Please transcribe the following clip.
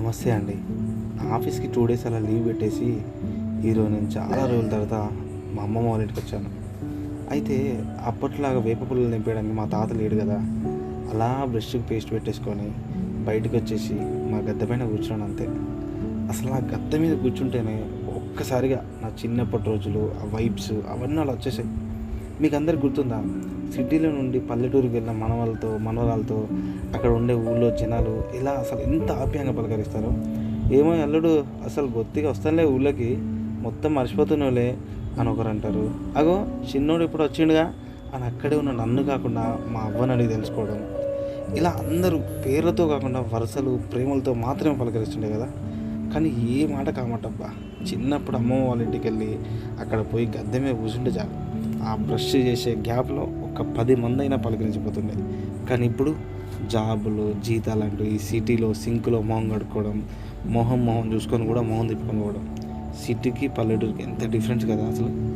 నమస్తే అండి. నా ఆఫీస్కి టూ డేస్ అలా లీవ్ పెట్టేసి ఈరోజు నేను చాలా రోజుల తర్వాత మా అమ్మమ్మ వాళ్ళ ఇంటికి వచ్చాను. అయితే అప్పట్లాగా వేప పుల్లలు నింపేయడానికి మా తాత లేడు కదా. అలా బ్రష్కి పేస్ట్ పెట్టేసుకొని బయటకు వచ్చేసి మా గద్దె పైన కూర్చున్నాను అంతే. అసలు ఆ గద్దె మీద కూర్చుంటేనే ఒక్కసారిగా నా చిన్నప్పటి రోజులు ఆ వైబ్స్ అవన్నీ అలా వచ్చేసాయి. మీకు అందరికి గుర్తుందా? సిటీలో నుండి పల్లెటూరుకి వెళ్ళిన మనవాళ్ళతో మనవరాలతో అక్కడ ఉండే ఊళ్ళో జనాలు ఇలా అసలు ఎంత ఆప్యాయంగా పలకరిస్తారు? ఏమో అల్లుడు అసలు బొత్తిగా వస్తానులే ఊళ్ళోకి మొత్తం మర్చిపోతున్నావులే అని ఒకరు అంటారు అగో చిన్నోడు ఇప్పుడు వచ్చిండుగా? అని అక్కడే ఉన్న నన్ను కాకుండా మా అవ్వని అడిగి తెలుసుకోవడం. ఇలా అందరూ పేర్లతో కాకుండా వరుసలు ప్రేమలతో మాత్రమే పలకరిస్తుండే కదా? కానీ ఏ మాట కామటబ్బా. చిన్నప్పుడు అమ్మమ్మ వాళ్ళ ఇంటికి వెళ్ళి అక్కడ పోయి గద్దె మీద కూర్చుంటే చాలు. ఆ బ్రష్ చేసే గ్యాప్లో ఒక పది మంది అయినా పలకరించిపోతుండే కానీ ఇప్పుడు జాబులు జీతాలు అంటూ ఈ సిటీలో సింకులో మొహం కడుక్కోవడం మొహం మొహం చూసుకొని కూడా మొహం తిప్పుకొని పోవడం. సిటీకి పల్లెటూరుకి ఎంత డిఫరెన్స్ కదా అసలు.